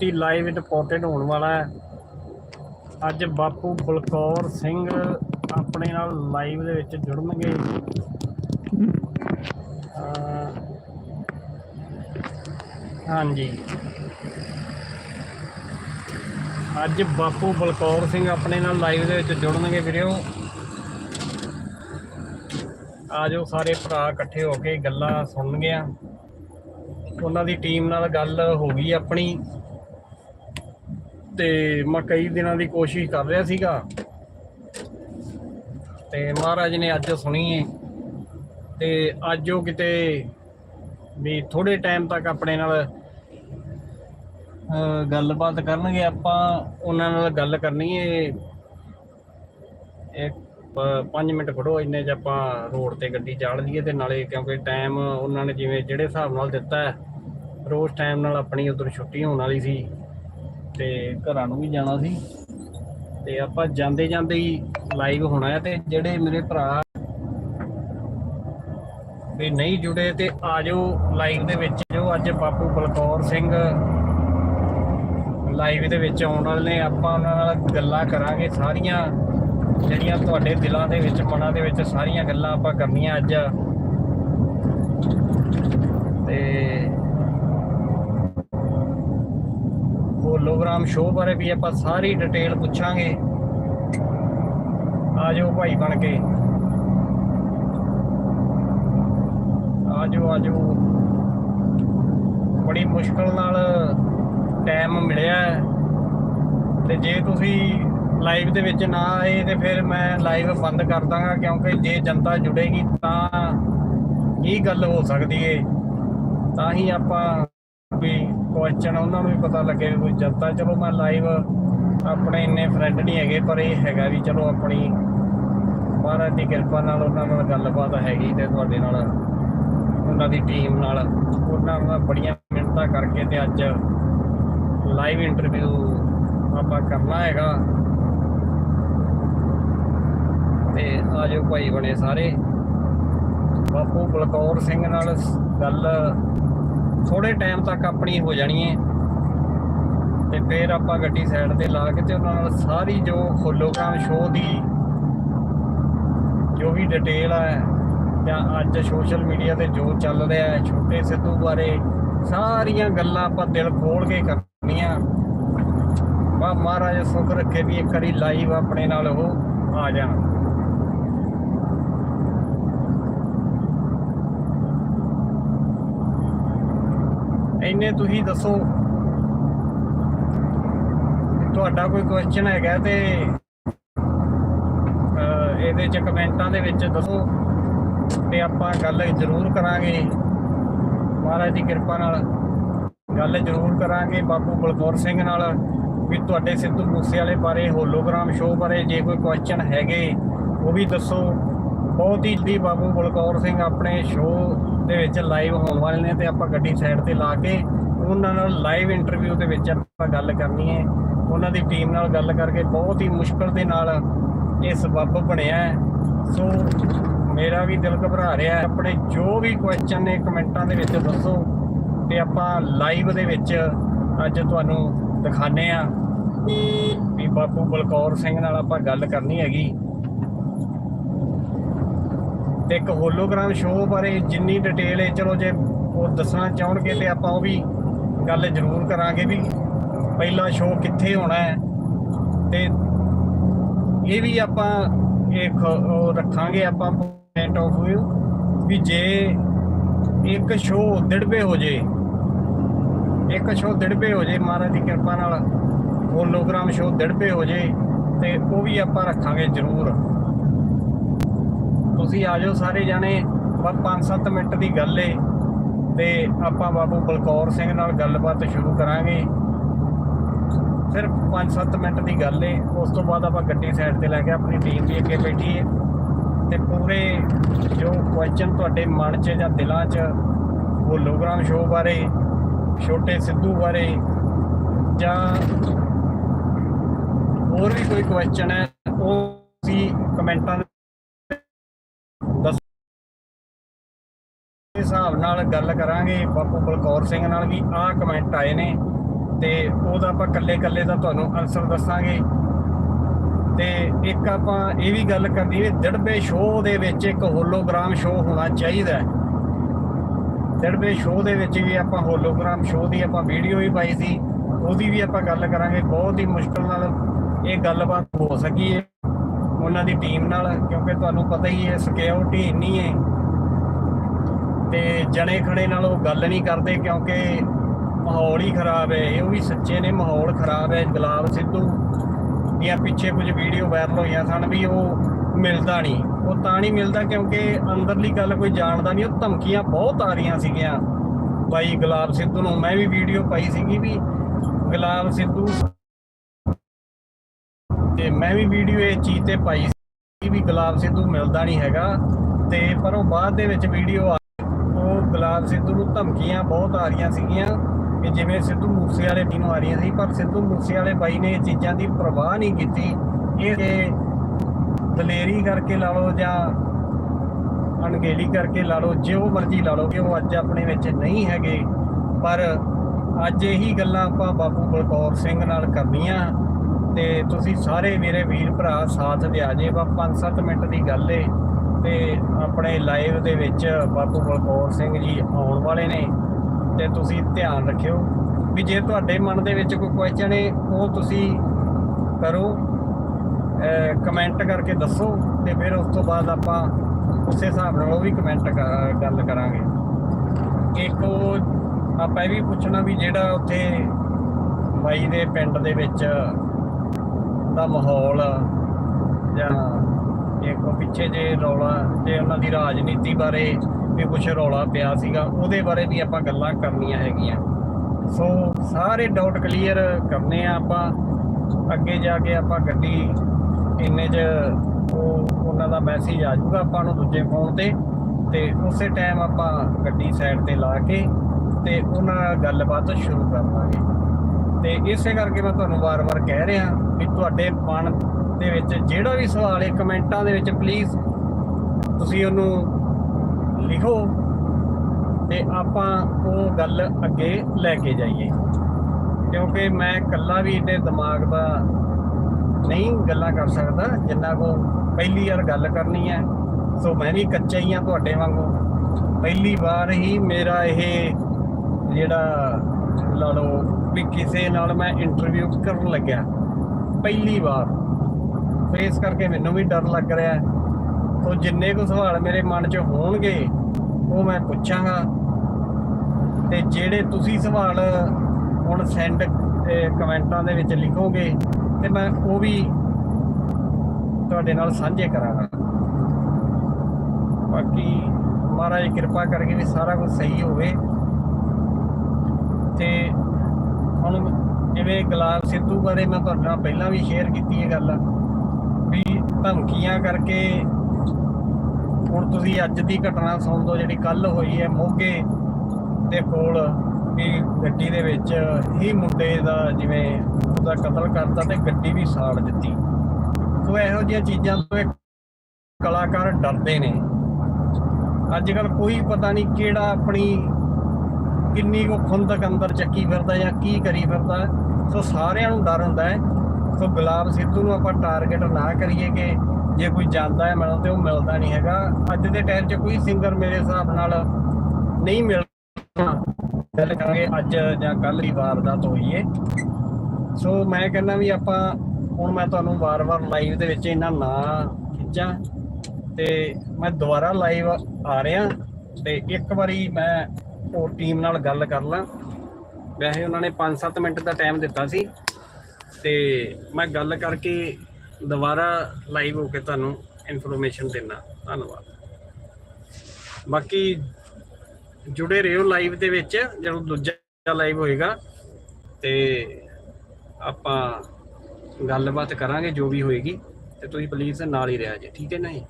ਤੀ live reported ਹੋਣ ਵਾਲਾ ਹੈ। ਅੱਜ ਬਾਪੂ ਬਲਕੌਰ ਸਿੰਘ ਆਪਣੇ ਨਾਲ ਲਾਈਵ ਦੇ ਵਿੱਚ ਜੁੜਨਗੇ। ਹਾਂਜੀ। ਅੱਜ ਬਾਪੂ ਬਲਕੌਰ ਸਿੰਘ ਆਪਣੇ ਨਾਲ ਲਾਈਵ ਦੇ ਵਿੱਚ ਜੁੜਨਗੇ ਵੀਰਿਓ ਆਜੋ ਸਾਰੇ ਭਰਾ ਇਕੱਠੇ ਹੋ ਕੇ ਗੱਲਾਂ ਸੁਣਨਗੇ ਆ ਉਹਨਾਂ ਦੀ ਟੀਮ ਨਾਲ ਗੱਲ ਹੋ ਗਈ ਆਪਣੀ। ਤੇ ਮੈਂ ਕਈ ਦਿਨਾਂ ਦੀ ਕੋਸ਼ਿਸ਼ ਕਰ ਰਿਹਾ ਸੀਗਾ। ਤੇ ਮਹਾਰਾਜ ਨੇ ਅੱਜ ਸੁਣੀ ਏ। ਤੇ ਅੱਜ ਉਹ ਕਿਤੇ ਵੀ ਥੋੜੇ ਟਾਈਮ ਤੱਕ ਆਪਣੇ ਨਾਲ ਗੱਲਬਾਤ ਕਰਨਗੇ। ਆਪਾਂ ਉਹਨਾਂ ਨਾਲ ਗੱਲ ਕਰਨੀ ਏ। ਇੱਕ 5 ਮਿੰਟ ਖੜੋ, ਇੰਨੇ ਚ ਆਪਾਂ ਰੋਡ ਤੇ ਗੱਡੀ ਚਾੜ ਲਈਏ ਤੇ ਨਾਲੇ ਕਿਉਂਕਿ ਟਾਈਮ ਉਹਨਾਂ ਨੇ ਜਿਵੇਂ ਜਿਹੜੇ ਹਿਸਾਬ ਨਾਲ ਦਿੱਤਾ ਹੈ ਰੋਜ਼ ਟਾਈਮ ਨਾਲ ਆਪਣੀ ਉਧਰ ਛੁੱਟੀ ਹੋਣ ਵਾਲੀ ਸੀ। ਤੇ ਘਰਾਂ ਨੂੰ ਵੀ ਜਾਣਾ ਸੀ। ਤੇ ਆਪਾਂ ਜਾਂਦੇ ਜਾਂਦੇ ਹੀ ਲਾਈਵ ਹੋਣਾ ਹੈ ਤੇ ਜਿਹੜੇ ਮੇਰੇ ਭਰਾ ਵੀ ਨਹੀਂ ਜੁੜੇ ਤੇ ਆ ਜਾਓ ਲਾਈਵ ਦੇ ਵਿੱਚ। ਜੋ ਅੱਜ ਬਾਪੂ ਬਲਕੌਰ ਸਿੰਘ ਲਾਈਵ ਦੇ ਵਿੱਚ ਆਉਣ ਵਾਲੇ ਨੇ, ਆਪਾਂ ਉਹਨਾਂ ਨਾਲ ਗੱਲਾਂ ਕਰਾਂਗੇ ਸਾਰੀਆਂ। ਜਿਹੜੀਆਂ ਤੁਹਾਡੇ ਦਿਲਾਂ ਦੇ ਵਿੱਚ, ਮਨਾਂ ਦੇ ਵਿੱਚ ਸਾਰੀਆਂ ਗੱਲਾਂ ਆਪਾਂ ਕਰਨੀਆਂ ਅੱਜ। ਤੇ ਪ੍ਰੋਗਰਾਮ ਸ਼ੋਅ ਬਾਰੇ ਵੀ ਆਪਾਂ ਸਾਰੀ ਡਿਟੇਲ ਪੁੱਛਾਂਗੇ। ਆਜੋ ਭਾਈ ਬਣ ਕੇ। ਆਜੋ ਆਜੋ। ਬੜੀ ਮੁਸ਼ਕਲ ਨਾਲ ਟਾਈਮ ਮਿਲਿਆ ਹੈ। ਤੇ ਜੇ ਤੁਸੀਂ ਲਾਈਵ ਦੇ ਵਿੱਚ ਨਾ ਆਏ ਤੇ ਫਿਰ ਮੈਂ ਲਾਈਵ ਬੰਦ ਕਰ ਦਾਂਗਾ, ਕਿਉਂਕਿ ਜੇ ਜਨਤਾ ਜੁੜੇਗੀ ਤਾਂ ਕੀ ਗੱਲ ਹੋ ਸਕਦੀ ਏ? ਤਾਂ ਹੀ ਆਪਾਂ ਵੀ ਕੁਐਸਚਨ ਉਹਨਾਂ ਨੂੰ ਵੀ ਪਤਾ ਲੱਗੇ ਵੀ ਕੋਈ ਜਨਤਾ, ਚਲੋ ਮੈਂ ਲਾਈਵ ਆਪਣੇ ਇੰਨੇ ਫਰੈਂਡ ਨਹੀਂ ਹੈਗੇ, ਪਰ ਇਹ ਹੈਗਾ ਵੀ ਚਲੋ ਆਪਣੀ ਮਹਾਰਾਜ ਦੀ ਕਿਰਪਾ ਨਾਲ ਉਹਨਾਂ ਨਾਲ ਗੱਲਬਾਤ ਹੈਗੀ ਤੇ ਤੁਹਾਡੇ ਨਾਲ, ਉਹਨਾਂ ਦੀ ਟੀਮ ਨਾਲ। ਉਹਨਾਂ ਨਾਲ ਬੜੀਆਂ ਮਿਹਨਤਾਂ ਕਰਕੇ ਤੇ ਅੱਜ ਲਾਈਵ ਇੰਟਰਵਿਊ ਆਪਾਂ ਕਰਨਾ ਹੈਗਾ। ਤੇ ਆਜੋ ਭਾਈ ਬਣੇ ਸਾਰੇ। ਬਾਪੂ ਬਲਕੌਰ ਸਿੰਘ ਨਾਲ ਗੱਲ ਥੋੜੇ ਟਾਈਮ ਤੱਕ ਆਪਣੀ ਹੋ ਜਾਣੀ ਹੈ ਤੇ ਫਿਰ ਆਪਾਂ ਗੱਡੀ ਸਾਈਡ ਤੇ ਲਾ ਕੇ ਤੇ ਉਹਨਾਂ ਨਾਲ ਸਾਰੀ ਜੋ ਹੋਲੋਗ੍ਰਾਮ ਸ਼ੋਅ ਦੀ ਜੋ ਵੀ ਡਿਟੇਲ ਹੈ ਜਾਂ ਅੱਜ ਸੋਸ਼ਲ ਮੀਡੀਆ ਤੇ ਜੋ ਚੱਲ ਰਿਹਾ ਹੈ, ਛੋਟੇ ਸਿੱਧੂ ਬਾਰੇ ਸਾਰੀਆਂ ਗੱਲਾਂ ਆਪਾਂ ਦਿਲ ਖੋਲ ਕੇ ਕਰਨੀਆਂ। ਬਾ ਮਹਾਰਾਜ ਸੁਖ ਰੱਖੇ ਵੀ ਇੱਕ ਵਾਰੀ ਲਾਈਵ ਆਪਣੇ ਨਾਲ ਉਹ ਆ ਜਾਣ। ਇੰਨੇ ਤੁਸੀਂ ਦੱਸੋ। ਤੁਹਾਡਾ ਕੋਈ ਕੁਐਸਚਨ ਹੈਗਾ ਤੇ ਇਹਦੇ ਚ ਕਮੈਂਟਾਂ ਦੇ ਵਿੱਚ ਦੱਸੋ ਤੇ ਆਪਾਂ ਗੱਲ ਜ਼ਰੂਰ ਕਰਾਂਗੇ। ਮਹਾਰਾਜ ਦੀ ਕਿਰਪਾ ਨਾਲ ਗੱਲ ਜ਼ਰੂਰ ਕਰਾਂਗੇ। ਬਾਪੂ ਬਲਕੌਰ ਸਿੰਘ ਨਾਲ ਵੀ ਤੁਹਾਡੇ ਸਿੱਧੂ ਮੂਸੇ ਵਾਲੇ ਬਾਰੇ, ਹੋਲੋਗ੍ਰਾਮ ਸ਼ੋਅ ਬਾਰੇ ਜੇ ਕੋਈ ਕੁਐਸਚਨ ਹੈਗੇ, ਉਹ ਵੀ ਦੱਸੋ। ਬਹੁਤ ਹੀ ਜਲਦੀ ਬਾਬੂ ਬਲਕੌਰ ਸਿੰਘ ਆਪਣੇ ਸ਼ੋਅ ਦੇ ਵਿੱਚ ਲਾਈਵ ਹੋਣ ਵਾਲੇ ਨੇ ਤੇ ਆਪਾਂ ਗੱਡੀ ਸਾਈਡ ਤੇ ਲਾ ਕੇ ਉਹਨਾਂ ਨਾਲ ਲਾਈਵ ਇੰਟਰਵਿਊ ਦੇ ਵਿੱਚ ਆਪਾਂ ਗੱਲ ਕਰਨੀ ਹੈ। ਉਹਨਾਂ ਦੀ ਟੀਮ ਨਾਲ ਗੱਲ ਕਰਕੇ ਬਹੁਤ ਹੀ ਮੁਸ਼ਕਲ ਦੇ ਨਾਲ ਇਹ ਸਬੱਬ ਬਣਿਆ ਹੈ। ਸੋ ਮੇਰਾ ਵੀ ਦਿਲ ਘਬਰਾ ਰਿਹਾ ਆਪਣੇ ਜੋ ਵੀ ਕੁਐਸਚਨ ਨੇ ਕਮੈਂਟਾਂ ਦੇ ਵਿੱਚ ਦੱਸੋ ਤੇ ਆਪਾਂ ਲਾਈਵ ਦੇ ਵਿੱਚ ਅੱਜ ਤੁਹਾਨੂੰ ਦਿਖਾਣੇ ਆ ਵੀ ਬਾਪੂ ਬਲਕੌਰ ਸਿੰਘ ਨਾਲ ਆਪਾਂ ਗੱਲ ਕਰਨੀ ਹੈਗੀ। ਤੇ ਇੱਕ ਹੋਲੋਗ੍ਰਾਮ ਸ਼ੋਅ ਬਾਰੇ ਜਿੰਨੀ ਡਿਟੇਲ ਹੈ ਚਲੋ ਜੇ ਉਹ ਦੱਸਣਾ ਚਾਹਣਗੇ ਤੇ ਆਪਾਂ ਉਹ ਵੀ ਗੱਲ ਜ਼ਰੂਰ ਕਰਾਂਗੇ ਵੀ ਪਹਿਲਾ ਸ਼ੋਅ ਕਿੱਥੇ ਹੋਣਾ ਹੈ। ਤੇ ਇਹ ਵੀ ਆਪਾਂ ਇੱਕ ਉਹ ਰੱਖਾਂਗੇ ਆਪਾਂ ਪੁਆਇੰਟ ਆਫ ਵਿਊ ਵੀ ਜੇ ਇੱਕ ਸ਼ੋਅ ਦਿੜਬੇ ਹੋ ਜੇ, ਇੱਕ ਸ਼ੋਅ ਦਿੜਬੇ ਹੋ ਜੇ, ਮਹਾਰਾਜ ਦੀ ਕਿਰਪਾ ਨਾਲ ਹੋਲੋਗ੍ਰਾਮ ਸ਼ੋਅ ਦਿੜਬੇ ਹੋ ਜੇ ਤੇ ਉਹ ਵੀ ਆਪਾਂ ਰੱਖਾਂਗੇ ਜ਼ਰੂਰ। ਤੁਸੀਂ ਆ ਜਾਓ ਸਾਰੇ ਜਾਣੇ। ਬਸ 5-7 ਮਿੰਟ ਦੀ ਗੱਲ ਏ। ਤੇ ਆਪਾਂ ਬਾਬੂ ਬਲਕੌਰ ਸਿੰਘ ਨਾਲ ਗੱਲਬਾਤ ਸ਼ੁਰੂ ਕਰਾਂਗੇ। ਸਿਰਫ 5-7 ਮਿੰਟ ਦੀ ਗੱਲ ਏ। ਉਸ ਤੋਂ ਬਾਅਦ ਆਪਾਂ ਗੱਡੀ ਸਾਈਡ ਤੇ ਲੈ ਕੇ ਆਪਣੀ ਟੀਮ ਵੀ ਅੱਗੇ ਬੈਠੀ ਏ ਤੇ ਪੂਰੇ ਜੋ ਕੁਐਸਚਨ ਤੁਹਾਡੇ ਮਨ 'ਚ ਜਾਂ ਦਿਲਾਂ 'ਚ ਹੋਲੋਗ੍ਰਾਮ ਸ਼ੋਅ ਬਾਰੇ, ਛੋਟੇ ਸਿੱਧੂ ਬਾਰੇ, ਜਾਂ ਹੋਰ ਵੀ ਕੋਈ ਕੁਐਸਚਨ ਹੈ, ਉਹ ਤੁਸੀਂ ਕਮੈਂਟਾਂ ਹਿਸਾਬ ਨਾਲ ਗੱਲ ਕਰਾਂਗੇ, ਬਾਪੂ ਬਲਕੌਰ ਸਿੰਘ ਨਾਲ ਵੀ ਆਹ ਕਮੈਂਟ ਆਏ ਨੇ ਤੇ ਉਹਦਾ ਆਪਾਂ ਕੱਲੇ ਕੱਲੇ ਦਾ ਤੁਹਾਨੂੰ ਆਨਸਰ ਦੱਸਾਂਗੇ। ਤੇ ਇੱਕ ਆਪਾਂ ਇਹ ਵੀ ਗੱਲ ਕਰਨੀ ਵੀ ਦੜਬੇ ਸ਼ੋਅ ਦੇ ਵਿੱਚ ਇੱਕ ਹੋਲੋਗ੍ਰਾਮ ਸ਼ੋਅ ਹੋਣਾ ਚਾਹੀਦਾ ਹੈ। ਦੜਬੇ ਸ਼ੋਅ ਦੇ ਵਿੱਚ ਵੀ ਆਪਾਂ ਹੋਲੋਗ੍ਰਾਮ ਸ਼ੋਅ ਦੀ ਆਪਾਂ ਵੀਡੀਓ ਵੀ ਪਾਈ ਸੀ, ਉਹਦੀ ਵੀ ਆਪਾਂ ਗੱਲ ਕਰਾਂਗੇ, ਬਹੁਤ ਹੀ ਮੁਸ਼ਕਲ ਨਾਲ ਇਹ ਗੱਲਬਾਤ ਹੋ ਸਕੀ ਹੈ ਉਹਨਾਂ ਦੀ ਟੀਮ ਨਾਲ, ਕਿਉਂਕਿ ਤੁਹਾਨੂੰ ਪਤਾ ਹੀ ਹੈ ਸਿਕਿਉਰਿਟੀ ਇੰਨੀ ਹੈ। ਤੇ ਜਣੇ ਖਣੇ ਨਾਲ ਉਹ ਗੱਲ ਨਹੀਂ ਕਰਦੇ ਕਿਉਂਕਿ ਮਾਹੌਲ ਹੀ ਖਰਾਬ ਹੈ। ਇਹ ਵੀ ਸੱਚੇ ਨੇ, ਮਾਹੌਲ ਖਰਾਬ ਹੈ, ਗੁਲਾਬ ਸਿੱਧੂ ਦੀਆਂ ਪਿੱਛੇ ਕੁਝ ਵੀਡੀਓ ਵਾਇਰਲ ਹੋਈਆਂ ਸਨ ਵੀ ਉਹ ਮਿਲਦਾ ਨਹੀਂ। ਉਹ ਤਾਂ ਨਹੀਂ ਮਿਲਦਾ ਕਿਉਂਕਿ ਅੰਦਰਲੀ ਗੱਲ ਕੋਈ ਜਾਣਦਾ ਨਹੀਂ। ਉਹ ਧਮਕੀਆਂ ਬਹੁਤ ਆ ਰਹੀਆਂ ਸੀਗੀਆਂ। ਬਾਈ ਗੁਲਾਬ ਸਿੱਧੂ ਨੂੰ ਮੈਂ ਵੀ ਵੀਡੀਓ ਪਾਈ ਸੀਗੀ ਵੀ ਗੁਲਾਬ ਸਿੱਧੂ ਤੇ ਮੈਂ ਵੀ ਵੀਡੀਓ ਇਹ ਚੀਜ਼ ਤੇ ਪਾਈ ਸੀ ਵੀ ਗੁਲਾਬ ਸਿੱਧੂ ਮਿਲਦਾ ਨਹੀਂ ਹੈਗਾ। ਤੇ ਪਰ ਉਹ ਬਾਅਦ ਦੇ ਵਿੱਚ ਵੀਡੀਓ ਆ ਗੁਲਾਬ ਸਿੱਧੂ ਨੂੰ ਧਮਕੀਆਂ ਬਹੁਤ ਆ ਰਹੀਆਂ ਸੀਗੀਆਂ ਕਿ ਜਿਵੇਂ ਸਿੱਧੂ ਮੂਸੇ ਵਾਲੇ ਦੀ ਨੂੰ ਆ ਰਹੀਆਂ ਸੀ, ਪਰ ਸਿੱਧੂ ਮੂਸੇ ਵਾਲੇ ਬਾਈ ਨੇ ਇਹ ਚੀਜ਼ਾਂ ਦੀ ਪਰਵਾਹ ਨਹੀਂ ਕੀਤੀ। ਇਹ ਦਲੇਰੀ ਕਰਕੇ ਲਾ ਲਓ ਜਾਂ ਅਣਗੇਲੀ ਕਰਕੇ ਲਾ ਲਓ, ਜੋ ਮਰਜ਼ੀ ਲਾ ਲਓ ਕਿ ਉਹ ਅੱਜ ਆਪਣੇ ਵਿੱਚ ਨਹੀਂ ਹੈਗੇ। ਪਰ ਅੱਜ ਇਹੀ ਗੱਲਾਂ ਆਪਾਂ ਬਾਪੂ ਬਲਕੌਰ ਸਿੰਘ ਨਾਲ ਕਰਨੀਆਂ ਤੇ ਤੁਸੀਂ ਸਾਰੇ ਮੇਰੇ ਵੀਰ ਭਰਾ ਸਾਥ ਦਿਆ ਜੇ ਬਾ 5-7 ਮਿੰਟ ਦੀ ਗੱਲ ਏ। ਤੇ ਆਪਣੇ ਲਾਈਵ ਦੇ ਵਿੱਚ ਬਾਪੂ ਬਲਕੌਰ ਸਿੰਘ ਜੀ ਆਉਣ ਵਾਲੇ ਨੇ ਤੇ ਤੁਸੀਂ ਧਿਆਨ ਰੱਖਿਓ ਵੀ ਜੇ ਤੁਹਾਡੇ ਮਨ ਦੇ ਵਿੱਚ ਕੋਈ ਕੁਐਸਚਨ ਹੈ ਉਹ ਤੁਸੀਂ ਕਰੋ ਕਮੈਂਟ ਕਰਕੇ ਦੱਸੋ ਤੇ ਫਿਰ ਉਸ ਤੋਂ ਬਾਅਦ ਆਪਾਂ ਉਸੇ ਹਿਸਾਬ ਨਾਲ ਉਹ ਵੀ ਕਮੈਂਟ ਗੱਲ ਕਰਾਂਗੇ। ਇੱਕ ਉਹ ਆਪਾਂ ਇਹ ਵੀ ਪੁੱਛਣਾ ਵੀ ਜਿਹੜਾ ਉੱਥੇ ਬਾਈ ਦੇ ਪਿੰਡ ਦੇ ਵਿੱਚ ਦਾ ਮਾਹੌਲ ਜਾਂ ਦੇਖੋ, ਪਿੱਛੇ ਜੇ ਰੌਲਾ ਤੇ ਉਹਨਾਂ ਦੀ ਰਾਜਨੀਤੀ ਬਾਰੇ ਵੀ ਕੁਝ ਰੌਲਾ ਪਿਆ ਸੀਗਾ, ਉਹਦੇ ਬਾਰੇ ਵੀ ਆਪਾਂ ਗੱਲਾਂ ਕਰਨੀਆਂ ਹੈਗੀਆਂ। ਸੋ, ਸਾਰੇ ਡਾਊਟ ਕਲੀਅਰ ਕਰਨੇ ਆ ਆਪਾਂ। ਅੱਗੇ ਜਾ ਕੇ ਆਪਾਂ ਗੱਡੀ ਇੰਨੇ 'ਚ ਉਹ, ਉਹਨਾਂ ਦਾ ਮੈਸੇਜ ਆ ਜਾਊਗਾ ਆਪਾਂ ਨੂੰ ਦੂਜੇ ਫੋਨ ਤੇ। ਤੇ ਉਸੇ ਟਾਈਮ ਆਪਾਂ ਗੱਡੀ ਸਾਈਡ ਤੇ ਲਾ ਕੇ ਤੇ ਉਹਨਾਂ ਨਾਲ ਗੱਲਬਾਤ ਸ਼ੁਰੂ ਕਰ ਲਾਂਗੇ। ਤੇ ਇਸੇ ਕਰਕੇ ਮੈਂ ਤੁਹਾਨੂੰ ਵਾਰ-ਵਾਰ ਕਹਿ ਰਿਹਾ ਵੀ ਤੁਹਾਡੇ ਮਨ ਦੇ ਵਿੱਚ, ਜਿਹੜਾ ਵੀ ਸਵਾਲ ਹੈ, ਕਮੈਂਟਾਂ ਦੇ ਵਿੱਚ ਪਲੀਜ਼ ਤੁਸੀਂ ਉਹਨੂੰ ਲਿਖੋ ਤੇ ਆਪਾਂ ਉਹ ਗੱਲ ਅੱਗੇ ਲੈ ਕੇ ਜਾਈਏ। ਕਿਉਂਕਿ ਮੈਂ ਇਕੱਲਾ ਵੀ ਇਹਦੇ ਦਿਮਾਗ ਦਾ ਨਹੀਂ ਗੱਲਾਂ ਕਰ ਸਕਦਾ, ਜਿੰਨਾ ਕੋ ਪਹਿਲੀ ਵਾਰ ਗੱਲ ਕਰਨੀ ਹੈ। ਸੋ ਮੈਂ ਵੀ ਕੱਚਾ ਹੀ ਆ ਤੁਹਾਡੇ ਵਾਂਗੂ। ਪਹਿਲੀ ਵਾਰ ਹੀ ਮੇਰਾ ਇਹ ਜਿਹੜਾ ਲਾ ਲਓ ਵੀ ਕਿਸੇ ਨਾਲ ਮੈਂ ਇੰਟਰਵਿਊ ਕਰਨ ਲੱਗਿਆ। ਪਹਿਲੀ ਵਾਰ। ਤੇ ਇਸ ਕਰਕੇ ਮੈਨੂੰ ਵੀ ਡਰ ਲੱਗ ਰਿਹਾ ਹੈ। ਸੋ ਜਿੰਨੇ ਕੁ ਸਵਾਲ ਮੇਰੇ ਮਨ 'ਚ ਹੋਣਗੇ, ਉਹ ਮੈਂ ਪੁੱਛਾਂਗਾ। ਤੇ ਜਿਹੜੇ ਤੁਸੀਂ ਸਵਾਲ ਹੁਣ ਸੈਂਡ ਕਮੈਂਟਾਂ ਦੇ ਵਿੱਚ ਲਿਖੋਗੇ, ਤੇ ਮੈਂ ਉਹ ਵੀ ਤੁਹਾਡੇ ਨਾਲ ਸਾਂਝੇ ਕਰਾਂਗਾ। ਬਾਕੀ ਮਹਾਰਾਜ ਕਿਰਪਾ ਕਰਕੇ ਵੀ ਸਾਰਾ ਕੁਝ ਸਹੀ ਹੋਵੇ। ਤੇ ਹੁਣ ਜਿਵੇਂ ਗੁਲਾਬ ਸਿੱਧੂ ਬਾਰੇ ਮੈਂ ਤੁਹਾਡੇ ਨਾਲ ਪਹਿਲਾਂ ਵੀ ਸ਼ੇਅਰ ਕੀਤੀ ਇਹ ਗੱਲ। ਵੀ ਧਮਕੀਆਂ ਕਰਕੇ ਹੁਣ ਤੁਸੀਂ ਅੱਜ ਦੀ ਘਟਨਾ ਸੁਣ ਲਓ ਜਿਹੜੀ ਕੱਲ ਹੋਈ ਹੈ ਮੋਗੇ ਦੇ ਕੋਲ ਵੀ ਗੱਡੀ ਦੇ ਵਿੱਚ ਹੀ ਮੁੰਡੇ ਦਾ ਜਿਵੇਂ ਉਹਦਾ ਕਤਲ ਕਰਤਾ ਤੇ ਗੱਡੀ ਵੀ ਸਾੜ ਦਿੱਤੀ। ਸੋ ਇਹੋ ਜਿਹੀਆਂ ਚੀਜ਼ਾਂ ਤੋਂ ਕਲਾਕਾਰ ਡਰਦੇ ਨੇ। ਅੱਜ ਕੱਲ ਕੋਈ ਪਤਾ ਨਹੀਂ ਕਿਹੜਾ ਆਪਣੀ ਕਿੰਨੀ ਕੋ ਖੁੰਦਕ ਅੰਦਰ ਚੱਕੀ ਫਿਰਦਾ ਜਾਂ ਕੀ ਕਰੀ ਫਿਰਦਾ। ਸੋ ਸਾਰਿਆਂ ਨੂੰ ਡਰ ਹੁੰਦਾ ਹੈ। ਸੋ ਗੁਲਾਬ ਸਿੱਧੂ ਨੂੰ ਆਪਾਂ ਟਾਰਗੇਟ ਨਾ ਕਰੀਏ ਕਿ ਜੇ ਕੋਈ ਜਾਂਦਾ ਹੈ ਮਿਲਣ ਤੇ ਉਹ ਮਿਲਦਾ ਨਹੀਂ ਹੈਗਾ। ਅੱਜ ਦੇ ਟਾਈਮ 'ਚ ਕੋਈ ਸਿੰਗਰ ਮੇਰੇ ਹਿਸਾਬ ਨਾਲ ਨਹੀਂ ਮਿਲਦਾ। ਗੱਲ ਕਰਾਂਗੇ ਅੱਜ ਜਾਂ ਕੱਲ ਦੀ ਵਾਰਦਾਤ ਹੋਈ ਏ। ਸੋ ਮੈਂ ਕਹਿੰਦਾ ਵੀ ਆਪਾਂ ਹੁਣ ਮੈਂ ਤੁਹਾਨੂੰ ਵਾਰ-ਵਾਰ ਲਾਈਵ ਦੇ ਵਿੱਚ ਇਹਨਾਂ ਨਾ ਖਿੱਚਾਂ ਤੇ ਮੈਂ ਦੁਬਾਰਾ ਲਾਈਵ ਆ ਰਿਹਾ ਤੇ ਇੱਕ ਵਾਰੀ ਮੈਂ ਹੋਰ ਟੀਮ ਨਾਲ ਗੱਲ ਕਰ ਲਾਂ। ਵੈਸੇ ਉਹਨਾਂ ਨੇ 5-7 ਮਿੰਟ ਦਾ ਟਾਈਮ ਦਿੱਤਾ ਸੀ। ਤੇ ਮੈਂ ਗੱਲ ਕਰਕੇ ਦੁਬਾਰਾ ਲਾਈਵ ਹੋ ਕੇ ਤੁਹਾਨੂੰ ਇਨਫੋਰਮੇਸ਼ਨ ਦੇਣਾ ਧੰਨਵਾਦ। ਬਾਕੀ ਜੁੜੇ ਰਹੋ ਲਾਈਵ ਦੇ ਵਿੱਚ, ਜਦੋਂ ਦੂਜਾ ਲਾਈਵ ਹੋਏਗਾ, ਤੇ ਆਪਾਂ ਗੱਲਬਾਤ ਕਰਾਂਗੇ ਜੋ ਵੀ ਹੋਏਗੀ, ਤੇ ਤੁਸੀਂ ਪਲੀਜ਼ ਨਾਲ ਹੀ ਰਿਹਾ ਜੇ। ਠੀਕ ਹੈ ਨਾ ਜੀ?